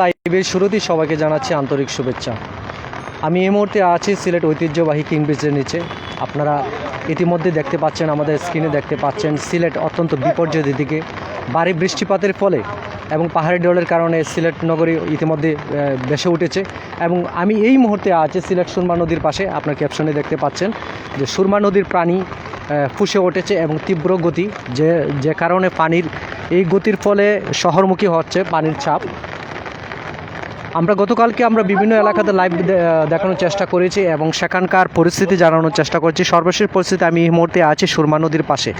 লাইভের শুরুতেই সবাইকে জানাচ্ছি আন্তরিক শুভেচ্ছা। আমি এই মুহূর্তে আছি সিলেট ঐতিহ্যবাহী কিং ব্রিজের নিচে। আপনারা ইতিমধ্যে দেখতে পাচ্ছেন, আমাদের স্ক্রিনে দেখতে পাচ্ছেন, সিলেট অত্যন্ত বিপর্যয়ের দিকে। ভারী বৃষ্টিপাতের ফলে এবং পাহাড়ি ডলের কারণে সিলেট নগরী ইতিমধ্যে ভেসে উঠেছে। এবং আমি এই মুহূর্তে আছি সিলেট সুরমা নদীর পাশে। আপনার ক্যাপশনে দেখতে পাচ্ছেন যে সুরমা নদীর প্রাণী ফুসে উঠেছে এবং তীব্র গতি, যে যে কারণে পানির, এই গতির ফলে শহরমুখী হচ্ছে পানির চাপ আমরা গতকালকে আমরা বিভিন্ন এলাকাতে লাইভ দেখানোর চেষ্টা করেছি এবং সেখানকার পরিস্থিতি জানানোর চেষ্টা করেছি। সর্বশেষ পরিস্থিতি আমি এই মুহূর্তে আছি সুরমা নদীর পাশে।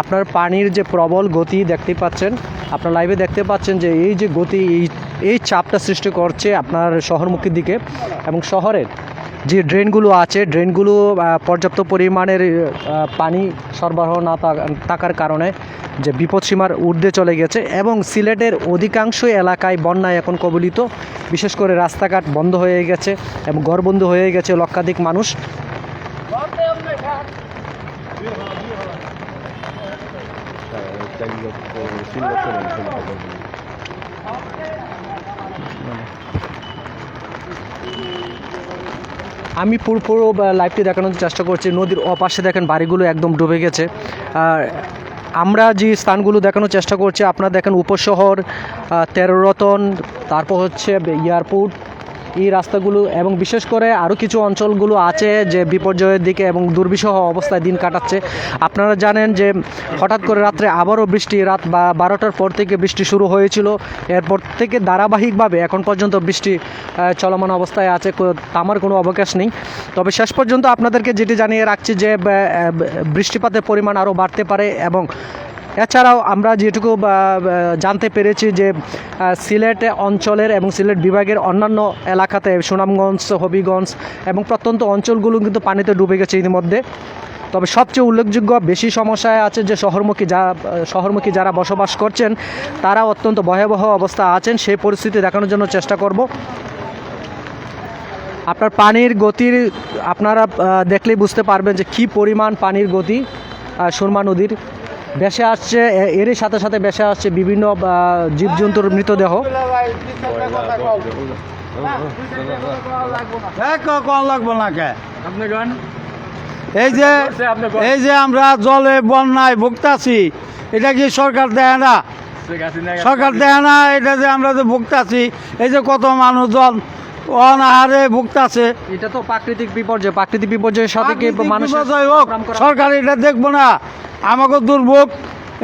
আপনার পানির যে প্রবল গতি দেখতে পাচ্ছেন, আপনার লাইভে দেখতে পাচ্ছেন যে এই যে গতি, এই এই চাপটা সৃষ্টি করছে আপনার শহরমুখীর দিকে এবং শহরের যে ড্রেনগুলো আছে, ড্রেনগুলো পর্যাপ্ত পরিমাণের পানি সরবরাহ না থাকার কারণে যে বিপদসীমার ঊর্ধ্বে চলে গেছে এবং সিলেটের অধিকাংশ এলাকায় বন্যায় এখন কবলিত। বিশেষ করে রাস্তাঘাট বন্ধ হয়ে গেছে এবং ঘরবন্ধ হয়ে গেছে লক্ষাধিক মানুষ। আমি পুরো লাইভটি দেখানোর চেষ্টা করছি। নদীর অপাশে দেখেন বাড়িগুলো একদম ডুবে গেছে। আর আমরা যে স্থানগুলো দেখানোর চেষ্টা করছি, আপনারা দেখেন উপশহর তেরোরতন তেরো রতন, তারপর হচ্ছে এয়ারপোর্ট এই রাস্তাগুলো এবং বিশেষ করে আরও কিছু অঞ্চলগুলো আছে যে বিপর্যয়ের দিকে এবং দুর্বিষহ অবস্থায় দিন কাটাচ্ছে। আপনারা জানেন যে হঠাৎ করে রাত্রে আবারও বৃষ্টি, রাত বা বারোটার পর থেকে বৃষ্টি শুরু হয়েছিল। এরপর থেকে ধারাবাহিকভাবে এখন পর্যন্ত বৃষ্টি চলমান অবস্থায় আছে থামার কোনো অবকাশ নেই। তবে শেষ পর্যন্ত আপনাদেরকে যেটি জানিয়ে রাখছি যে বৃষ্টিপাতের পরিমাণ আরও বাড়তে পারে এবং এছাড়াও আমরা যেটুকু জানতে পেরেছি যে সিলেট অঞ্চলের এবং সিলেট বিভাগের অন্যান্য এলাকাতে সুনামগঞ্জ, হবিগঞ্জ এবং প্রত্যন্ত অঞ্চলগুলো কিন্তু পানিতে ডুবে গেছে ইতিমধ্যে। তবে সবচেয়ে উল্লেখযোগ্য বেশি সমস্যায় আছে যে শহরমুখী যা শহরমুখী যারা বসবাস করছেন, তারা অত্যন্ত ভয়াবহ অবস্থা আছেন, সেই পরিস্থিতি দেখানোর জন্য চেষ্টা করব। আপনার পানির গতির, আপনারা দেখলেই বুঝতে পারবেন যে কি পরিমাণ পানির গতি সুরমা নদীর। ভেসে আসছে এ- এরই সাথে সাথে ভেসে আসছে বিভিন্ন জীবজন্তুর মৃতদেহ। ক- কল লাগবো না কে? এই যে এই যে আমরা জলে বন্যায় ভুগতাছি এটা কি সরকার দেয় না? সরকার দেয় না এটা যে আমরা যে ভুগতাছি এই যে কত মানুষজন অনাহারে ভুগতাছে এটা তো প্রাকৃতিক বিপর্যয় প্রাকৃতিক বিপর্যয়ের সাথে কি মানুষ হোক সরকার এটা দেখব না। আমাকে দুর্ভোগ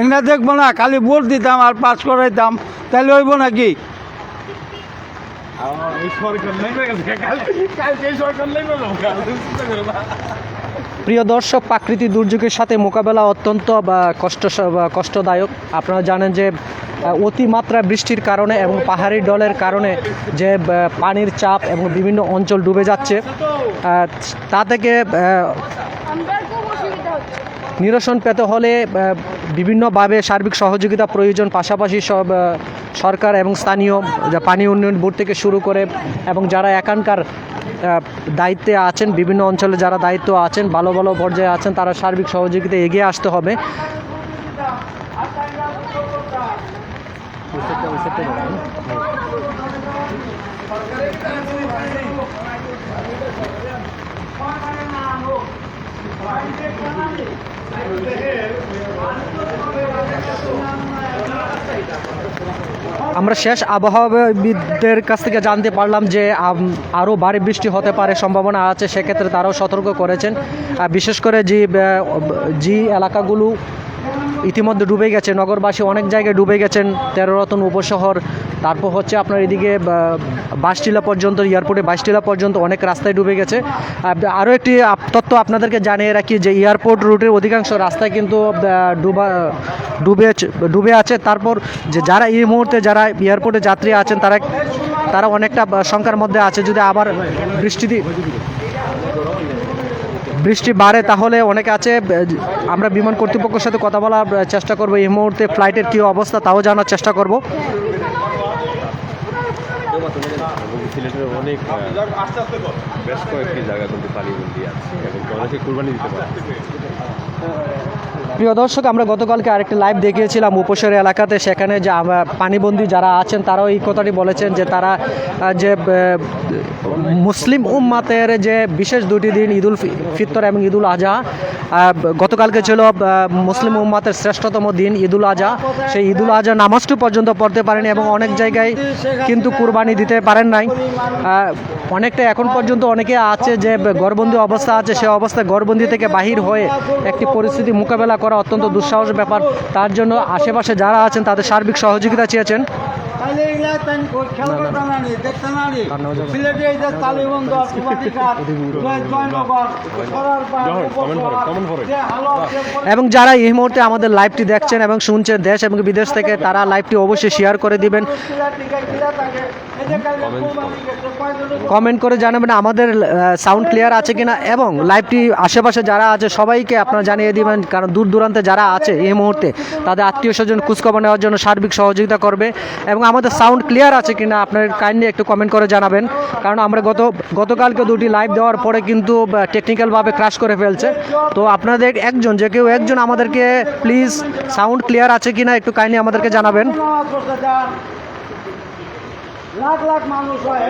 এগুলা দেখব না। খালি ভোট দিতাম আর পাস করাইতাম। তাহলে হইব নাকি? প্রিয় দর্শক প্রাকৃতিক দুর্যোগের সাথে মোকাবেলা অত্যন্ত বা কষ্ট কষ্টদায়ক। আপনারা জানেন যে অতিমাত্রা বৃষ্টির কারণে এবং পাহাড়ি ডলের কারণে যে পানির চাপ এবং বিভিন্ন অঞ্চল ডুবে যাচ্ছে তা থেকে নিরসন পেতে হলে বিভিন্নভাবে সার্বিক সহযোগিতা প্রয়োজন, পাশাপাশি সব সরকার এবং স্থানীয় পানি উন্নয়ন বোর্ড থেকে শুরু করে এবং যারা এখানকার দায়িত্বে আছেন, বিভিন্ন অঞ্চলে যারা দায়িত্ব আছেন, ভালো ভালো পর্যায়ে আছেন, তারা সার্বিক সহযোগিতা এগিয়ে আসতে হবে। আমরা শেষ আবহাওয়াবিদদের কাছ থেকে জানতে পারলাম যে আরও ভারী বৃষ্টি হতে পারে সম্ভাবনা আছে, সেক্ষেত্রে তারাও সতর্ক করেছেন। বিশেষ করে যে যে এলাকাগুলো ইতিমধ্যে ডুবে গেছে। নগরবাসী অনেক জায়গায় ডুবে গেছেন। তেরো রতন উপশহর, তারপর হচ্ছে আপনার এদিকে বাসটিলা পর্যন্ত, এয়ারপোর্টে বাসটিলা পর্যন্ত অনেক রাস্তায় ডুবে গেছে। আরও একটি তথ্য আপনাদেরকে জানিয়ে রাখি যে এয়ারপোর্ট রুটের অধিকাংশ রাস্তায় কিন্তু ডুবা, ডুবে ডুবে আছে। তারপর যে যারা এই মুহূর্তে যারা এয়ারপোর্টে যাত্রী আছেন, তারা তারা অনেকটা সংখ্যার মধ্যে আছে। যদি আবার বৃষ্টি বৃষ্টি বাড়ে তাহলে অনেকে আছে আমরা বিমান কর্তৃপক্ষের সাথে কথা বলার চেষ্টা করব। এই মুহূর্তে ফ্লাইটের কী অবস্থা তাও জানার চেষ্টা করব। সিলেটের অনেক বেশ কয়েকটি জায়গা কিন্তু পানিবন্দি আছে। এবং অনেকে কুরবানি দিতে পারে। প্রিয় দর্শক, আমরা গতকালকে আরেকটি লাইভ দেখিয়েছিলাম উপসের এলাকাতে। সেখানে যে পানিবন্দী যারা আছেন, তারাও এই কথাটি বলেছেন যে তারা যে মুসলিম উম্মাতের যে বিশেষ দুটি দিন, ঈদুল ফিতর এবং ঈদুল আজহা গতকালকে ছিল মুসলিম উম্মাতের শ্রেষ্ঠতম দিন, ঈদুল আজহা। সেই ঈদুল আজহা নামাজটি পর্যন্ত পড়তে পারেনি এবং অনেক জায়গায় কিন্তু কুরবানি দিতে পারেন নাই। অনেকটা এখন পর্যন্ত অনেকে আছে যে গড়বন্দি অবস্থা আছে, সে অবস্থায় গড়বন্দি থেকে বাহির হয়ে একটি পরিস্থিতি মোকাবেলা করা অত্যন্ত দুঃসাহস ব্যাপার। তার জন্য আশেপাশে যারা আছেন, তাদের সার্বিক সহযোগিতা চেয়েছেন। এবং যারা এই মুহূর্তে আমাদের লাইভটি দেখছেন এবং শুনছেন দেশ এবং বিদেশ থেকে, তারা লাইভটি অবশ্যই শেয়ার করে দিবেন। কমেন্ট করে জানাবেন আমাদের সাউন্ড ক্লিয়ার আছে কিনা এবং লাইভটি আশেপাশে যারা আছে, সবাইকে আপনারা জানিয়ে দিবেন, কারণ দূর দূরান্তে যারা আছে এই মুহূর্তে, তাদের আত্মীয় স্বজন খোঁজখবর নেওয়ার জন্য সার্বিক সহযোগিতা করবে এবং আমাদের সাউন্ড ক্লিয়ার আছে কিনা আপনার কাইন্ডলি একটু কমেন্ট করে জানাবেন কারণ আমরা গত, গতকালকে দুটি লাইভ দেওয়ার পরে কিন্তু টেকনিক্যালভাবে ক্রাশ করে ফেলছে তো আপনাদের একজন, যে কেউ একজন আমাদেরকে প্লিজ সাউন্ড ক্লিয়ার আছে কিনা একটু কাইন্ডলি আমাদেরকে জানাবেন। লাখ লাখ মানুষ হয়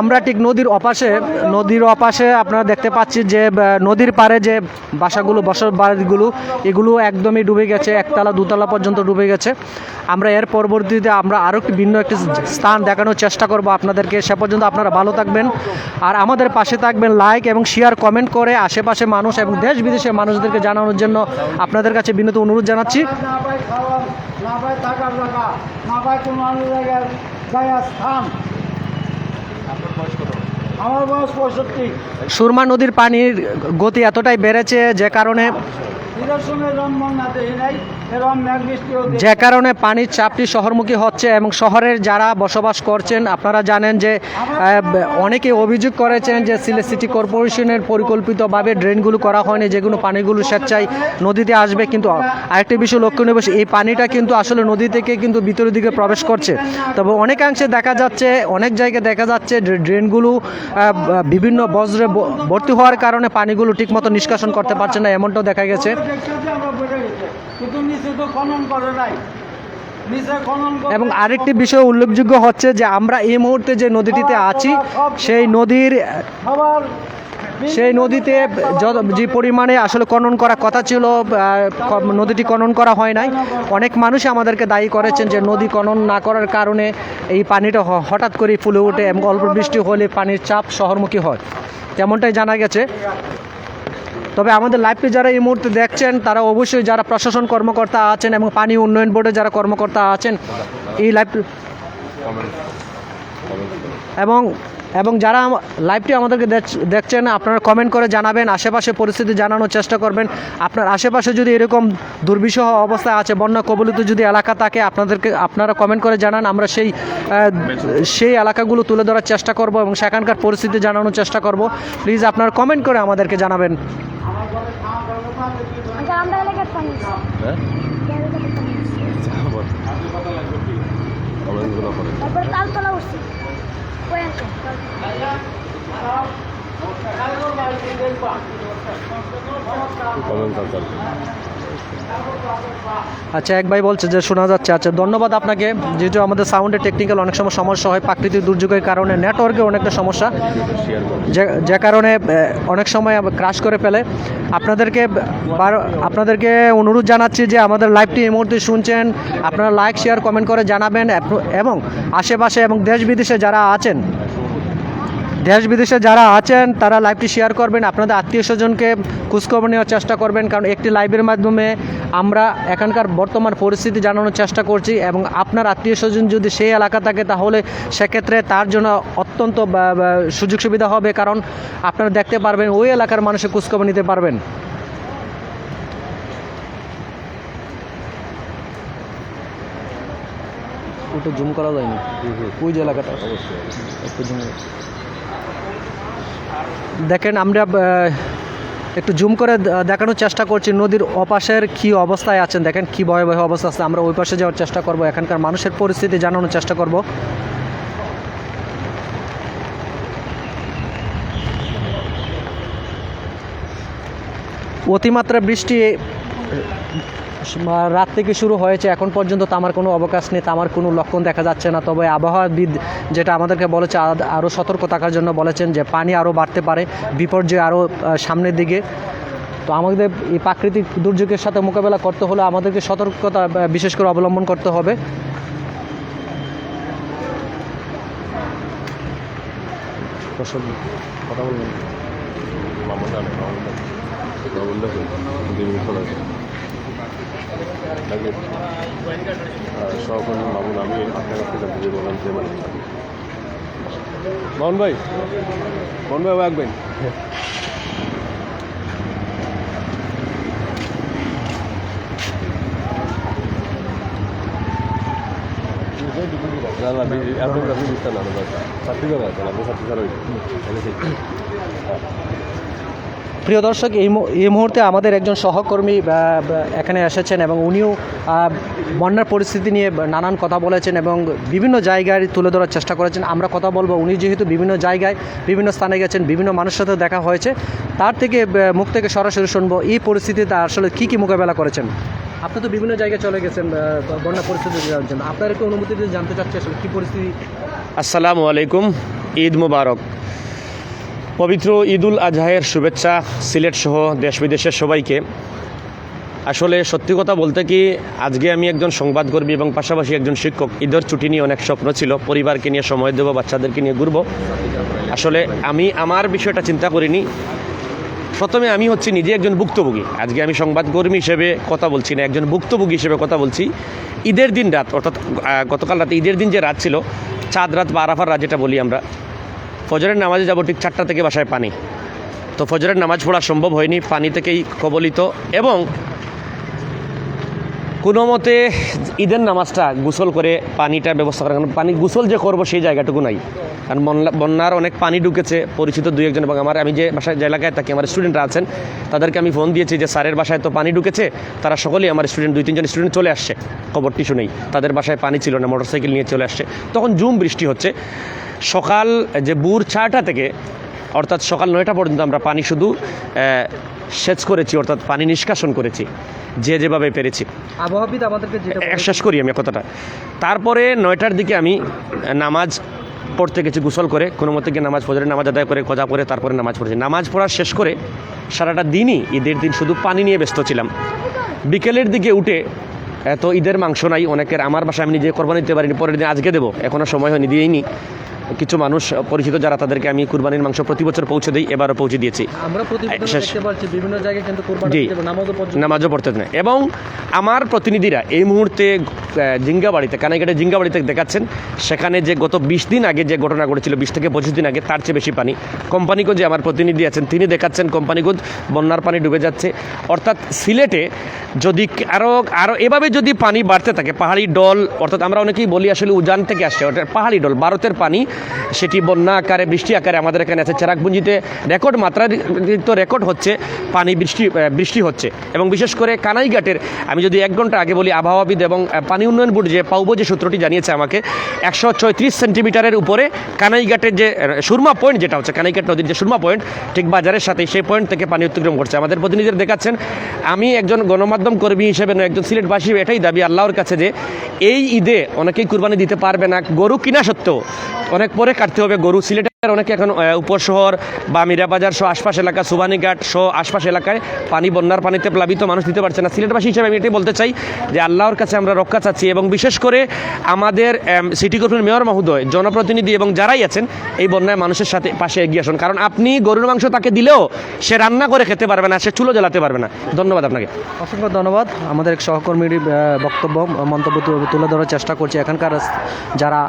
আমরা ঠিক নদীর অপাশে নদীর অপাশে আপনারা দেখতে পাচ্ছি যে নদীর পাড়ে যে বাসাগুলো বসত বাড়িগুলো, এগুলো একদমই ডুবে গেছে, একতলা, দুতলা পর্যন্ত ডুবে গেছে। আমরা এর পরবর্তীতে আমরা আরও একটি ভিন্ন একটি স্থান দেখানোর চেষ্টা করব আপনাদেরকে। সে পর্যন্ত আপনারা ভালো থাকবেন। আর আমাদের পাশে থাকবেন লাইক এবং শেয়ার কমেন্ট করে আশেপাশে মানুষ এবং দেশ বিদেশের মানুষদেরকে জানানোর জন্য আপনাদের কাছে বিনীত অনুরোধ জানাচ্ছি। খাওয়ার না পায় থাকার জায়গা, না পায় কোনো অন্য জায়গায় জায়গা স্থান আমার বয়স পঁয়ষট্টি। সুরমা নদীর পানির গতি এতটাই বেড়েছে যে কারণে যে কারণে পানির চাপটি শহরমুখী হচ্ছে এবং শহরের যারা বসবাস করছেন, আপনারা জানেন যে অনেকে অভিযোগ করেছেন যে সিলেট সিটি কর্পোরেশনের পরিকল্পিতভাবে ড্রেনগুলো করা হয়নি, যেগুলো পানিগুলো স্বেচ্ছায় নদীতে আসবে, কিন্তু আরেকটি বিষয় লক্ষণীয় বিষয় এই পানিটা কিন্তু আসলে নদী থেকে কিন্তু ভিতরের দিকে প্রবেশ করছে। তবে অনেকাংশে দেখা যাচ্ছে, অনেক জায়গায় দেখা যাচ্ছে ড্রেনগুলো বিভিন্ন বজ্রে ভর্তি হওয়ার কারণে পানিগুলো ঠিকমতো নিষ্কাশন করতে পারছে না, এমনটাও দেখা গেছে। দেখতেছি আমরা বেড়ে গেছে। কিন্তু নিচে তো খনন করে নাই। নিচে খনন করে এবং আরেকটি বিষয় উল্লেখযোগ্য হচ্ছে যে আমরা এই মুহূর্তে যে নদীটিতে আছি সেই নদীর সেই নদীতে যত যে পরিমাণে আসলে খনন করা কথা ছিল নদীটি খনন করা হয় নাই। অনেক মানুষই আমাদেরকে দায়ী করেছেন যে নদী খনন না করার কারণে এই পানিটা হঠাৎ করে ফুলে ওঠে এবং অল্প বৃষ্টি হলে পানির চাপ শহরমুখী হয়। তেমনটাই জানা গেছে তবে আমাদের লাইভটি যারা এই মুহূর্তে দেখছেন, তারা অবশ্যই যারা প্রশাসন কর্মকর্তা আছেন এবং পানি উন্নয়ন বোর্ডে যারা কর্মকর্তা আছেন, এই লাইভ এবং এবং যারা লাইভটি আমাদেরকে দেখ- দেখছেন আপনারা কমেন্ট করে জানাবেন আশেপাশে পরিস্থিতি জানানোর চেষ্টা করবেন। আপনার আশেপাশে যদি এরকম দুর্বিষহ অবস্থা আছে বন্যা কবলিত যদি এলাকা থাকে আপনাদেরকে আপনারা কমেন্ট করে জানান আমরা সেই সেই এলাকাগুলো তুলে ধরার চেষ্টা করব এবং সেখানকার পরিস্থিতি জানানোর চেষ্টা করব। প্লিজ আপনারা কমেন্ট করে আমাদেরকে জানাবেন। আচ্ছা হ্যাঁ? তারপরে তালতলা উঠছি কমেন্ট আচ্ছা এক ভাই বলছে যে শোনা যাচ্ছে। আচ্ছা ধন্যবাদ আপনাকে। যেহেতু আমাদের সাউন্ডের টেকনিক্যাল অনেক সময় সমস্যা হয়, প্রাকৃতিক দুর্যোগের কারণে নেটওয়ার্কে অনেকটা সমস্যা। যে যে কারণে অনেক সময় ক্রাশ করে ফেলে। আপনাদেরকে আপনাদেরকে অনুরোধ জানাচ্ছি যে আমাদের লাইভটি এই মুহূর্তে শুনছেন। আপনারা লাইক শেয়ার কমেন্ট করে জানাবেন। এবং আশেপাশে এবং দেশ বিদেশে যারা আছেন দেশ বিদেশে যারা আছেন তারা লাইভটি শেয়ার করবেন। আপনাদের আত্মীয় স্বজনকে খোঁজখবর নেওয়ার চেষ্টা করবেন কারণ একটি লাইভের মাধ্যমে আমরা এখানকার বর্তমান পরিস্থিতি জানানোর চেষ্টা করছি এবং আপনার আত্মীয় স্বজন যদি সেই এলাকা থাকে তাহলে সেক্ষেত্রে তার জন্য অত্যন্ত সুযোগ সুবিধা হবে কারণ আপনারা দেখতে পারবেন ওই এলাকার মানুষের খোঁজখবর নিতে পারবেন। ওটা জুম করা যায়নি ওই যে এলাকাটা? অবশ্যই। একটু জুম দেখেন, আমরা একটু জুম করে দেখানোর চেষ্টা করছি নদীর অপাশের কি অবস্থায় আছেন। দেখেন, কি ভয় ভয় অবস্থা আছে। আমরা ওই পাশে যাওয়ার চেষ্টা করব। এখানকার মানুষের পরিস্থিতি জানানোর চেষ্টা করব। অতিমাত্রা বৃষ্টি রাত থেকে শুরু হয়েছে এখন পর্যন্ত তামার কোনো অবকাশ নেই তামার কোনো লক্ষণ দেখা যাচ্ছে না। তবে আবহাওয়াবিদ যেটা আমাদেরকে বলেছে আরও সতর্ক থাকার জন্য বলেছেন যে পানি আরও বাড়তে পারে বিপর্যয় আরও সামনের দিকে। তো আমাদের এই প্রাকৃতিক দুর্যোগের সাথে মোকাবেলা করতে হলে আমাদেরকে সতর্কতা বিশেষ করে অবলম্বন করতে হবে। কথা বলবেন? কথা আসে সহকর্মী মামুন আমি আপনার কাছ থেকে বুঝে বললাম যে মানে মোহন ভাই মোহন ভাই রাখবেন না না। আপনার কাছে দিতে না ছাত্রী আছেন আপনি ছাত্রী ছাড়া প্রিয় দর্শক, এই এই মুহূর্তে আমাদের একজন সহকর্মী এখানে এসেছেন এবং উনিও বন্যার পরিস্থিতি নিয়ে নানান কথা বলেছেন এবং বিভিন্ন জায়গায় তুলে ধরার চেষ্টা করেছেন। আমরা কথা বলব, উনি যেহেতু বিভিন্ন জায়গায়, বিভিন্ন স্থানে গেছেন, বিভিন্ন মানুষের সাথে দেখা হয়েছে। তার থেকে মুখ থেকে সরাসরি শুনব, এই পরিস্থিতিতে আসলে কী কী মোকাবেলা করেছেন? আপনি তো বিভিন্ন জায়গায় চলে গেছেন বন্যা পরিস্থিতি আপনার একটু অনুমতি জানতে চাচ্ছি আসলে কী পরিস্থিতি? আসসালামু আলাইকুম, ঈদ মুবারক। পবিত্র ঈদুল আজহায়ের শুভেচ্ছা সিলেট সহ দেশ বিদেশের সবাইকে। আসলে সত্যি কথা বলতে কি, আজকে আমি একজন সংবাদকর্মী এবং পাশাপাশি একজন শিক্ষক। ঈদের ছুটি নিয়ে অনেক স্বপ্ন ছিল, পরিবারকে নিয়ে সময় দেবো, বাচ্চাদেরকে নিয়ে ঘুরবো। আসলে আমি আমার বিষয়টা চিন্তা করিনি। প্রথমে আমি হচ্ছি নিজে একজন ভুক্তভোগী। আজকে আমি সংবাদকর্মী হিসেবে কথা বলছি না, একজন ভুক্তভোগী হিসেবে কথা বলছি। ঈদের দিন রাত, অর্থাৎ গতকাল রাতে ঈদের দিন যে রাত ছিল, চাঁদ রাত বা আরাফার রাত যেটা বলি আমরা ফজরের নামাজে যাব ঠিক চারটা থেকে বাসায় পানি। তো ফজরের নামাজ পড়া সম্ভব হয়নি, পানি থেকেই কবলিত এবং কোনো মতে ঈদের নামাজটা গোসল করে পানিটা ব্যবস্থা করা কারণ, পানি গোসল যে করব সেই জায়গাটুকু নাই। কারণ বন্যা- বন্যার অনেক পানি ঢুকেছে, পরিচিত দুই একজন এবং আমার, আমি যে বাসায়, যে এলাকায় থাকি, আমার স্টুডেন্টরা আছেন, তাদেরকে আমি ফোন দিয়েছি যে, স্যারের বাসায় তো পানি ঢুকেছে, তারা সকলেই আমার স্টুডেন্ট দুই তিনজন স্টুডেন্ট চলে আসছে খবরটি শুনেই তাদের বাসায় পানি ছিল না, মোটরসাইকেল নিয়ে চলে আসছে। তখন জুম বৃষ্টি হচ্ছে, সকাল, যে বুর চারটা থেকে, অর্থাৎ সকাল নয়টা পর্যন্ত আমরা পানি শুধু সেচ করেছি অর্থাৎ পানি নিষ্কাশন করেছি যে যেভাবে পেরেছি। আবহাওয়াবিদ আমাদেরকে যেটা শেষ করি আমি কথাটা। তারপরে নয়টার দিকে আমি নামাজ পড়তে গেছি গোসল করে কোনো মতে গিয়ে নামাজ পড়ে নামাজ আদায় করে খোঁজা করে তারপরে নামাজ পড়েছি। নামাজ পড়া শেষ করে সারাটা দিনই ঈদের দিন শুধু পানি নিয়ে ব্যস্ত ছিলাম। বিকেলের দিকে উঠে এত ঈদের মাংস নাই অনেকের আমার বাসায় আমি নিজে কোরবানি দিতে পারিনি পরের দিন আজকে দেবো এখনও সময় হয়নি দিয়েইনি কিছু মানুষ পরিচিত যারা তাদেরকে আমি কুরবানির মাংস প্রতি বছর পৌঁছে দিই এবারও পৌঁছে দিয়েছি। আমরা প্রতিবেদনে শেষ। দেখতে পাচ্ছি বিভিন্ন জায়গায় কিন্তু জি। নামাজও পড়তে দেন এবং আমার প্রতিনিধিরা এই মুহূর্তে জিঙ্গাবাড়িতে কানাইঘাটে জিঙ্গাবাড়িতে দেখাচ্ছেন সেখানে যে গত বিশ দিন আগে যে ঘটনা ঘটেছিল বিশ থেকে পঁচিশ দিন আগে তার চেয়ে বেশি পানি। কোম্পানিগঞ্জে আমার প্রতিনিধি আছেন তিনি দেখাচ্ছেন কোম্পানিগঞ্জ বন্যার পানি ডুবে যাচ্ছে। অর্থাৎ সিলেটে যদি আরও আরও এভাবে যদি পানি বাড়তে থাকে পাহাড়ি ডল অর্থাৎ আমরা অনেকেই বলি আসলে উজান থেকে আসছে অর্থাৎ পাহাড়ি ডল ভারতের পানি সেটি বন্যা আকারে, বৃষ্টি আকারে আমাদের এখানে আছে চেরাকপুঞ্জিতে রেকর্ড মাত্রাতিরিক্ত রেকর্ড হচ্ছে পানি বৃষ্টি বৃষ্টি হচ্ছে। এবং বিশেষ করে কানাইঘাটের, আমি যদি এক ঘণ্টা আগে বলি আবহাওয়াবিদ এবং পানি উন্নয়ন বোর্ড যে পাউবো যে সূত্রটি জানিয়েছে আমাকে, একশো ছয়ত্রিশ সেন্টিমিটারের উপরে কানাইঘাটের যে সুরমা পয়েন্ট যেটা হচ্ছে, কানাইঘাট নদীর যে সুরমা পয়েন্ট, ঠিক বাজারের সাথে সেই পয়েন্ট থেকে পানি অতিক্রম করছে। আমাদের প্রতিনিধিরা দেখাচ্ছেন, আমি একজন গণমাধ্যম কর্মী হিসেবে নয়, একজন সিলেটবাসী, এটাই দাবি আল্লাহর কাছে যে, এই ঈদে অনেকেই কুরবানি দিতে পারবে না, গরু কিনা সত্ত্বেও। অনেক পরে কাটতে হবে গরু সিলেটের অনেকে এখন উপশহর বা মিরাবাজার সহ আশপাশ এলাকা সুবানীঘাট সহ আশপাশ এলাকায় পানি, বন্যার পানিতে প্লাবিত মানুষ দিতে পারছে না। সিলেটবাসী হিসেবে আমি এটাই বলতে চাই যে আল্লাহর কাছে আমরা রক্ষা চাচ্ছি এবং বিশেষ করে আমাদের সিটি কর্পোরেশন মেয়র মহোদয়, জনপ্রতিনিধি এবং যারাই আছেন, এই বন্যায় মানুষের সাথে পাশে এগিয়ে আসুন। কারণ আপনি গরুর মাংস তাকে দিলেও সে রান্না করে খেতে পারবে না, সে চুলো জ্বালাতে পারবে না। ধন্যবাদ আপনাকে। অসংখ্য ধন্যবাদ। আমাদের এক সহকর্মীর বক্তব্য, মন্তব্য তুলে ধরার চেষ্টা করছি এখানকার যারা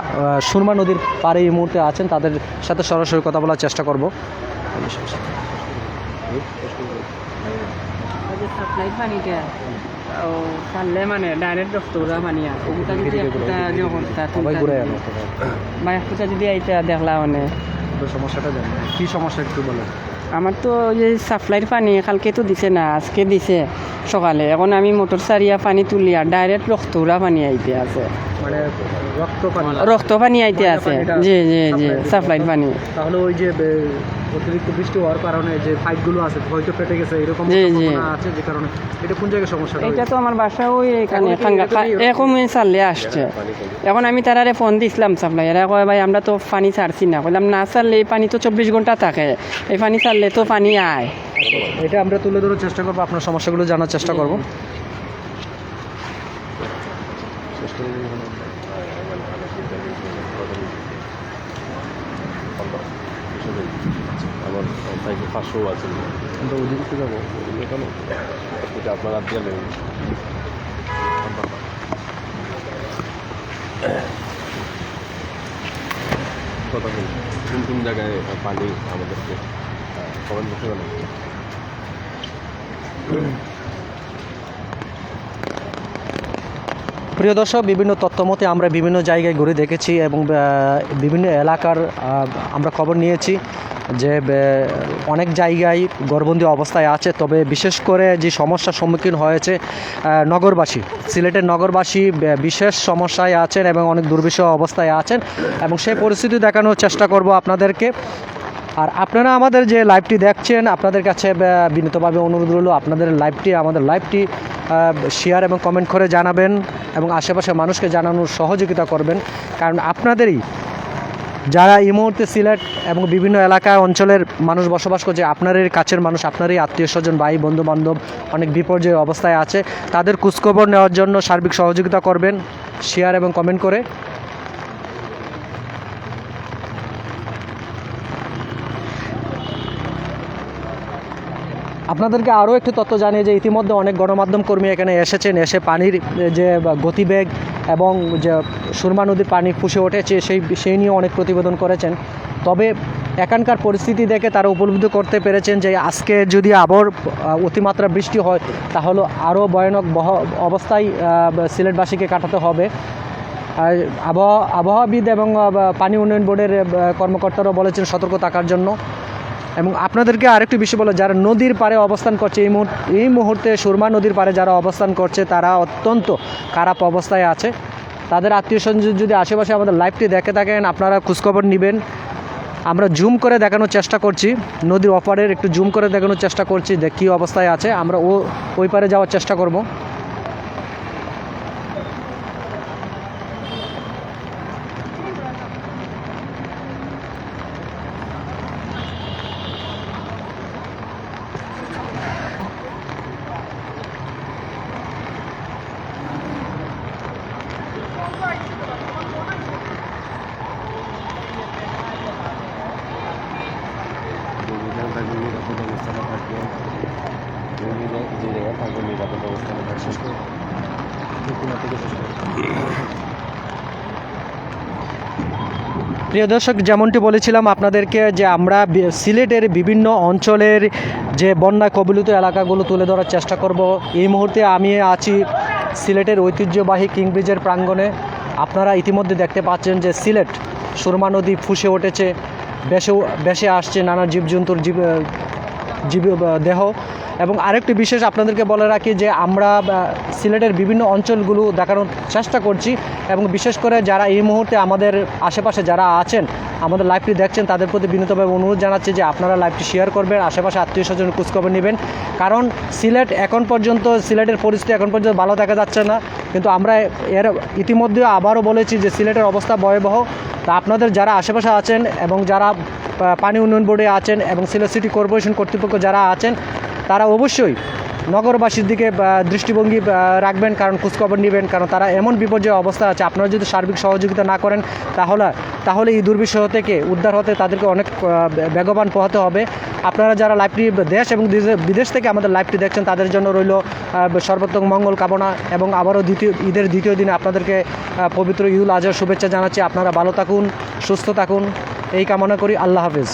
সুরমা নদীর পাড়ে এই মুহূর্তে আছেন, তাদের সাথে সরাসরি কথা বলার চেষ্টা করব। সাপ্লাই পানিটা ও পারলে মানে ডাইরেক্ট ডক্টরা মানিয়া ওগুলা যদি একটা যখন তা সবাই বা একটা যদি আইতা দেখলা মানে। সমস্যাটা জানি। কি সমস্যা একটু বলেন আমার তো যে সাপ্লাইয়ের পানি কালকে তো দিছে না আজকে দিছে সকালে। এখন আমি মোটর সারিয়া পানি তুলিয়া ডাইরেক্ট রক্তরা পানি আইতে আছে। মানে রক্ত পানি আইতে আছে। জি জি জি সাপ্লাইয়ের পানি। তাহলে ওই যে অতিরিক্ত বৃষ্টি হওয়ার কারণে যে পাইপগুলো আছে হয়তো ফেটে গেছে এরকম আছে যে কারণে। এটা কোন জায়গায় সমস্যা এটা তো আমার বাসা ওই এখানে এরকম চাললে আসছে। এখন আমি তারারে ফোন দিছিলাম সাপ্লাই এরা কয় ভাই আমরা তো পানি ছাড়ছি না। বললাম না ছাড়লে এই পানি তো চব্বিশ ঘণ্টা থাকে। এই পানি ছাড়লে তো পানি আয়। এটা আমরা তুলে ধরার চেষ্টা করব আপনার সমস্যাগুলো জানার চেষ্টা করব। সাইকেল পাঁচশো আছে। কিন্তু ওই দিকে যাব ওদিকে কেন? এটা আপনার দিয়ে নেবেন কথা বলি। কোন কোন জায়গায় পানি আমাদেরকে কমেন্ট করতে পারেন প্রিয় দর্শক বিভিন্ন তথ্যমতে আমরা বিভিন্ন জায়গায় ঘুরে দেখেছি এবং বিভিন্ন এলাকার আমরা খবর নিয়েছি। যে অনেক জায়গায় গর্ভবন্দী অবস্থায় আছে, তবে বিশেষ করে যে সমস্যার সম্মুখীন হয়েছে নগরবাসী, সিলেটের নগরবাসী বিশেষ সমস্যায় আছেন এবং অনেক দুর্বিষহ অবস্থায় আছেন এবং সেই পরিস্থিতি দেখানোর চেষ্টা করব আপনাদেরকে। আর আপনারা আমাদের যে লাইভটি দেখছেন, আপনাদের কাছে বিনীতভাবে অনুরোধ রইল, আপনাদের লাইভটি, আমাদের লাইভটি শেয়ার এবং কমেন্ট করে জানাবেন এবং আশেপাশে মানুষকে জানানোর সহযোগিতা করবেন। কারণ আপনাদেরই যারা এই মুহূর্তে সিলেট এবং বিভিন্ন এলাকা অঞ্চলের মানুষ বসবাস করছে, আপনারই কাছের মানুষ, আপনারই আত্মীয় স্বজন, ভাই বন্ধু বান্ধব অনেক বিপর্যয় অবস্থায় আছে, তাদের কুচখবর নেওয়ার জন্য সার্বিক সহযোগিতা করবেন শেয়ার এবং কমেন্ট করে। আপনাদেরকে আরও একটি তথ্য জানিয়ে যে ইতিমধ্যে অনেক গণমাধ্যম কর্মী এখানে এসেছেন, এসে পানির যে গতিবেগ এবং যে, সুরমা নদীর পানি ফুসে উঠেছে, সেই সেই নিয়ে অনেক প্রতিবেদন করেছেন। তবে এখানকার পরিস্থিতি দেখে তারা উপলব্ধি করতে পেরেছেন যে আজকে যদি আবার অতিমাত্রা বৃষ্টি হয়, তাহলে আরও ভয়ানক বহ, অবস্থায় সিলেটবাসীকে কাটাতে হবে। আবহাওয়া আবহাওয়াবিদ এবং পানি উন্নয়ন বোর্ডের কর্মকর্তারাও বলেছেন সতর্ক থাকার জন্য। এবং আপনাদেরকে আরেকটি বিষয় বলো যারা নদীর পাড়ে অবস্থান করছে, এই মুহূর্তে এই মুহূর্তে সুরমা নদীর পাড়ে যারা অবস্থান করছে, তারা অত্যন্ত খারাপ অবস্থায় আছে। তাদের আত্মীয় স্বজন যদি আশেপাশে আমাদের লাইভটি দেখে থাকেন, আপনারা খোঁজখবর নেবেন। আমরা জুম করে দেখানোর চেষ্টা করছি। নদীর অপারের একটু জুম করে দেখানোর চেষ্টা করছি যে কী অবস্থায় আছে। আমরা ও, ওই পারে যাওয়ার চেষ্টা করব। প্রিয় দর্শক, যেমনটি বলেছিলাম আপনাদেরকে যে আমরা সিলেটের বিভিন্ন অঞ্চলের যে বন্যা কবলিত এলাকাগুলো তুলে ধরার চেষ্টা করব। এই মুহূর্তে আমি আছি সিলেটের ঐতিহ্যবাহী কিংব্রিজের প্রাঙ্গণে। আপনারা ইতিমধ্যে দেখতে পাচ্ছেন যে সিলেট সুরমা নদী ফুসে উঠেছে। বেশে বেশে আসছে নানা জীবজন্তুর জীব জীব দেহ। এবং আরেকটি বিশেষ আপনাদেরকে বলে রাখি যে আমরা সিলেটের বিভিন্ন অঞ্চলগুলো দেখানোর চেষ্টা করছি এবং বিশেষ করে যারা এই মুহূর্তে আমাদের আশেপাশে যারা আছেন, আমাদের লাইভটি দেখছেন, তাদের প্রতি বিনীতভাবে অনুরোধ জানাচ্ছি যে আপনারা লাইভটি শেয়ার করবেন, আশেপাশে আত্মীয় স্বজন খোঁজখবর নেবেন। কারণ সিলেট এখন পর্যন্ত, সিলেটের পরিস্থিতি এখন পর্যন্ত ভালো দেখা যাচ্ছে না। কিন্তু আমরা এর ইতিমধ্যে আবারও বলেছি যে সিলেটের অবস্থা ভয়াবহ। তা আপনাদের যারা আশেপাশে আছেন এবং যারা পানি উন্নয়ন বোর্ডে আছেন এবং সিলেট সিটি কর্পোরেশন কর্তৃপক্ষ যারা আছেন, তারা অবশ্যই নগরবাসীর দিকে দৃষ্টিভঙ্গি রাখবেন, কারণ খোঁজখবর নেবেন, কারণ তারা এমন বিপর্যয় অবস্থা আছে। আপনারা যদি সার্বিক সহযোগিতা না করেন, তাহলে তাহলে এই দুর্বিষহ থেকে উদ্ধার হতে তাদেরকে অনেক বেগবান পোহাতে হবে। আপনারা যারা লাইভটি দেশ এবং বিদেশ থেকে আমাদের লাইভটি দেখছেন, তাদের জন্য রইল সর্বোত্তম মঙ্গল কামনা এবং আবারও দ্বিতীয়, ঈদের দ্বিতীয় দিনে আপনাদেরকে পবিত্র ঈদুল আজহার শুভেচ্ছা জানাচ্ছি। আপনারা ভালো থাকুন, সুস্থ থাকুন। এই কামনা করি আল্লাহ হাফেজ।